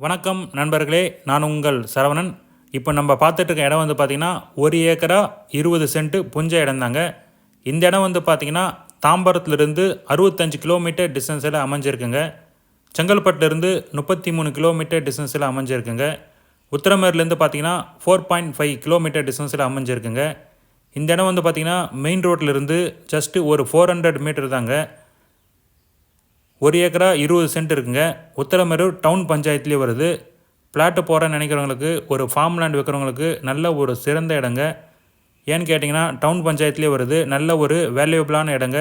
வணக்கம் நண்பர்களே நான் உங்கள் சரவணன். இப்போ நம்ம பார்த்துட்டு இருக்க இடம் வந்து பார்த்திங்கன்னா ஒரு ஏக்கரா இருபது சென்ட்டு புஞ்ச இடம் தாங்க இந்த இடம் வந்து பார்த்திங்கன்னா தாம்பரத்துலேருந்து அறுபத்தஞ்சு கிலோமீட்டர் டிஸ்டன்ஸில் அமைஞ்சிருக்குங்க. செங்கல்பட்டுலேருந்து முப்பத்தி மூணு கிலோமீட்டர் டிஸ்டன்ஸில் அமைஞ்சிருக்குங்க. உத்தரமேர்லேருந்து பார்த்தீங்கன்னா ஃபோர் பாயிண்ட் ஃபைவ் கிலோமீட்டர் டிஸ்டன்ஸில் அமைஞ்சிருக்குங்க. இந்த இடம் வந்து பார்த்திங்கன்னா மெயின் ரோட்லேருந்து ஜஸ்ட்டு ஒரு ஃபோர் ஹண்ட்ரட் மீட்டர் தாங்க. ஒரு ஏக்கரா இருபது சென்ட் இருக்குங்க. உத்தரமேரூர் டவுன் பஞ்சாயத்துலேயே வருது. பிளாட்டு போகிறேன்னு நினைக்கிறவங்களுக்கு ஒரு ஃபார்ம் லேண்ட் வைக்கிறவங்களுக்கு நல்ல ஒரு சிறந்த இடங்க. ஏன்னு கேட்டிங்கன்னா டவுன் பஞ்சாயத்துலேயே வருது. நல்ல ஒரு வேல்யூபிளான இடங்க.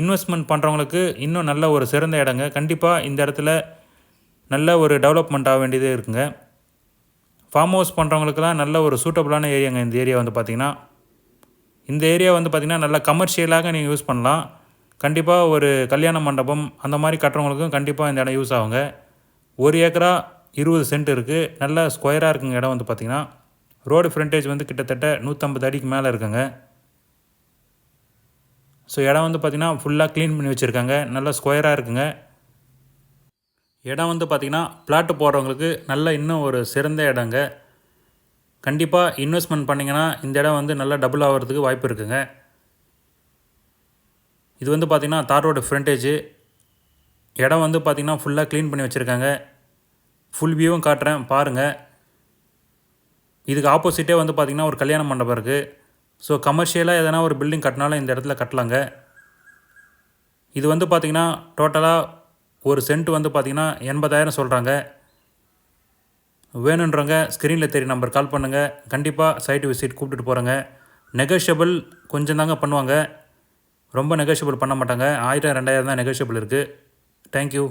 இன்வெஸ்ட்மெண்ட் பண்ணுறவங்களுக்கு இன்னும் நல்ல ஒரு சிறந்த இடங்க. கண்டிப்பாக இந்த இடத்துல நல்ல ஒரு டெவலப்மெண்ட் ஆக வேண்டியது இருக்குங்க. ஃபார்ம் ஹவுஸ் பண்ணுறவங்களுக்குலாம் நல்ல ஒரு சூட்டபுளான ஏரியாங்க இந்த ஏரியா வந்து பார்த்திங்கன்னா இந்த ஏரியா வந்து பார்த்திங்கன்னா நல்லா கமர்ஷியலாக நீங்கள் யூஸ் பண்ணலாம். கண்டிப்பாக ஒரு கல்யாண மண்டபம் அந்த மாதிரி கட்டுறவங்களுக்கும் கண்டிப்பாக இந்த இடம் யூஸ் ஆகுங்க. ஒரு ஏக்கரா இருபது சென்ட் இருக்குது நல்ல ஸ்கொயராக இருக்குங்க இடம் வந்து பார்த்திங்கன்னா ரோடு ஃப்ரண்டேஜ் வந்து கிட்டத்தட்ட நூற்றம்பது அடிக்கு மேலே இருக்குங்க. ஸோ இடம் வந்து பார்த்திங்கன்னா ஃபுல்லாக க்ளீன் பண்ணி வச்சுருக்காங்க. நல்லா ஸ்கொயராக இருக்குங்க. இடம் வந்து பார்த்திங்கன்னா பிளாட்டு போடுறவங்களுக்கு நல்ல இன்னும் ஒரு சிறந்த இடங்க. கண்டிப்பாக இன்வெஸ்ட்மெண்ட் பண்ணிங்கன்னா இந்த இடம் வந்து நல்லா டபுள் ஆகிறதுக்கு வாய்ப்பு இருக்குங்க. இது வந்து பார்த்திங்கன்னா தார் ரோடு ஃப்ரண்டேஜ் இடம் வந்து பார்த்திங்கன்னா ஃபுல்லாக க்ளீன் பண்ணி வச்சுருக்காங்க. ஃபுல் வியூவும் காட்டுறேன் பாருங்கள் இதுக்கு ஆப்போசிட்டே வந்து பார்த்திங்கன்னா ஒரு கல்யாண மண்டபம் இருக்குது ஸோ கமர்ஷியலாக எதனா ஒரு பில்டிங் கட்டினாலும் இந்த இடத்துல கட்டலாங்க. இது வந்து பார்த்திங்கன்னா டோட்டலாக ஒரு சென்ட் வந்து பார்த்திங்கன்னா எண்பதாயிரம் சொல்கிறாங்க வேணுன்றவங்க ஸ்க்ரீனில் தெரிய நம்பர் கால் பண்ணுங்கள் கண்டிப்பாக சைட்டு விசிட் கூப்பிட்டுட்டு போகிறேங்க நெகோஷியபிள் கொஞ்சம் தாங்க பண்ணுவாங்க. ரொம்ப நெகோஷியபிள் பண்ண மாட்டாங்க. ஆயிரம் ரெண்டாயிரம் தான் நெகோஷியபிள் இருக்குது தேங்க்யூ